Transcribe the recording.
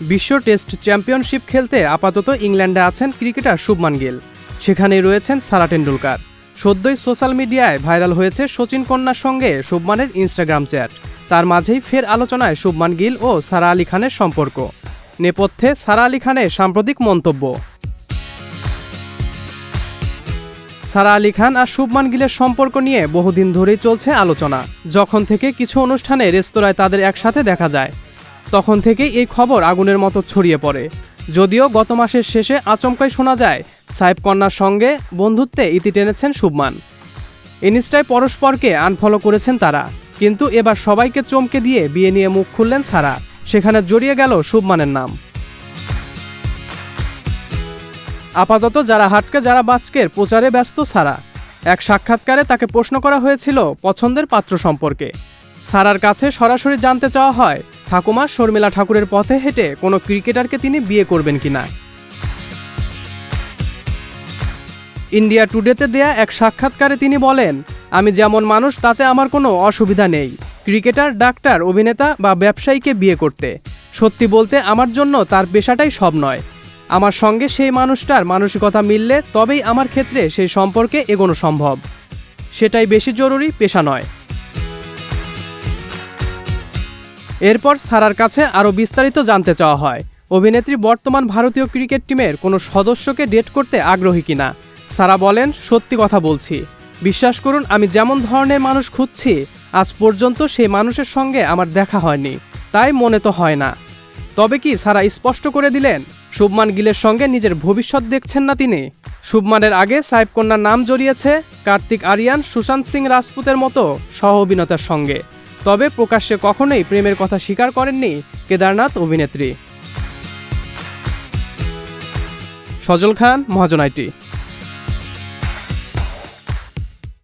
বিশ্ব test championship খেলতে আপাতত ইংল্যান্ডে আছেন ক্রিকেটার শুভমান গিল। সেখানেই রয়েছেন সারা টেন্ডুলকার সদ্যই সোশ্যাল মিডিয়ায় ভাইরাল হয়েছে সচিন কন্যার সঙ্গে শুভমানের ইনস্টাগ্রাম চ্যাট। তার মাঝেই ফের আলোচনায় শুভমান গিল ও সারা আলী খানের সম্পর্ক। নেপথ্যে সারা আলী খানের সাম্প্রতিক মন্তব্য। সারা আলী খান আর শুভমান গিলের সম্পর্ক নিয়ে বহুদিন ধরেই চলছে আলোচনা। যখন থেকে কিছু অনুষ্ঠানে রেস্তোরাঁয় তাদের একসাথে দেখা যায়। তখন থেকেই এই খবর আগুনের মতো ছড়িয়ে পড়ে। যদিও গত মাসের শেষে আচমকাই শোনা যায়, সাহেব কন্যার সঙ্গে বন্ধুত্বে ইতি টেনেছেন শুভমান। ইনস্টায় পরস্পরকে আনফলো করেছেন তারা, কিন্তু এবার সবাইকে চমকে দিয়ে বিয়ে নিয়ে মুখ খুললেন সারা। সেখানে জড়িয়ে গেল শুভমানের নাম। আপাতত যারা হাটকে যারা বাচকের প্রচারে ব্যস্ত সারা। এক সাক্ষাৎকারে তাকে প্রশ্ন করা হয়েছিল পছন্দের পাত্র সম্পর্কে। সারার কাছে সরাসরি জানতে চাওয়া হয়, ঠাকুমা শর্মিলা ঠাকুরের পথে হেঁটে কোনো ক্রিকেটারকে তিনি বিয়ে করবেন কিনা। ইন্ডিয়া টুডেতে দেয়া এক সাক্ষাৎকারে তিনি বলেন, আমি যেমন মানুষ, তাতে আমার কোনো অসুবিধা নেই। ক্রিকেটার, ডাক্তার, অভিনেতা বা ব্যবসায়ীকে বিয়ে করতে। সত্যি বলতে আমার জন্য তার পেশাটাই সব নয়। আমার সঙ্গে সেই মানুষটার মানসিকতা মিললে তবেই আমার ক্ষেত্রে সেই সম্পর্কে এগোনো সম্ভব। সেটাই বেশি জরুরি, পেশা নয়। এরপর সারার কাছে আরও বিস্তারিত জানতে চাওয়া হয়। অভিনেত্রী বর্তমান ভারতীয় ক্রিকেট টিমের কোনো সদস্যকে ডেট করতে আগ্রহী কিনা? সারা বলেন, সত্যি কথা বলছি। বিশ্বাস করুন, আমি যেমন ধরনের মানুষ খুঁজছি, আজ পর্যন্ত সেই মানুষের সঙ্গে আমার দেখা হয়নি। তাই মনে তো হয় না। তবে কি সারা স্পষ্ট করে দিলেন, শুভমান গিলের সঙ্গে নিজের ভবিষ্যৎ দেখছেন না তিনি? শুভমানের আগে সাহেব কন্যার নাম জড়িয়েছে কার্তিক আরিয়ান, সুশান্ত সিং রাজপুতের মতো সহ অভিনেতার সঙ্গে। তবে প্রকাশ্যে কখনোই প্রেমের কথা স্বীকার করেননি কেদারনাথ অভিনেত্রী। সজল খান মহাজন আইটি।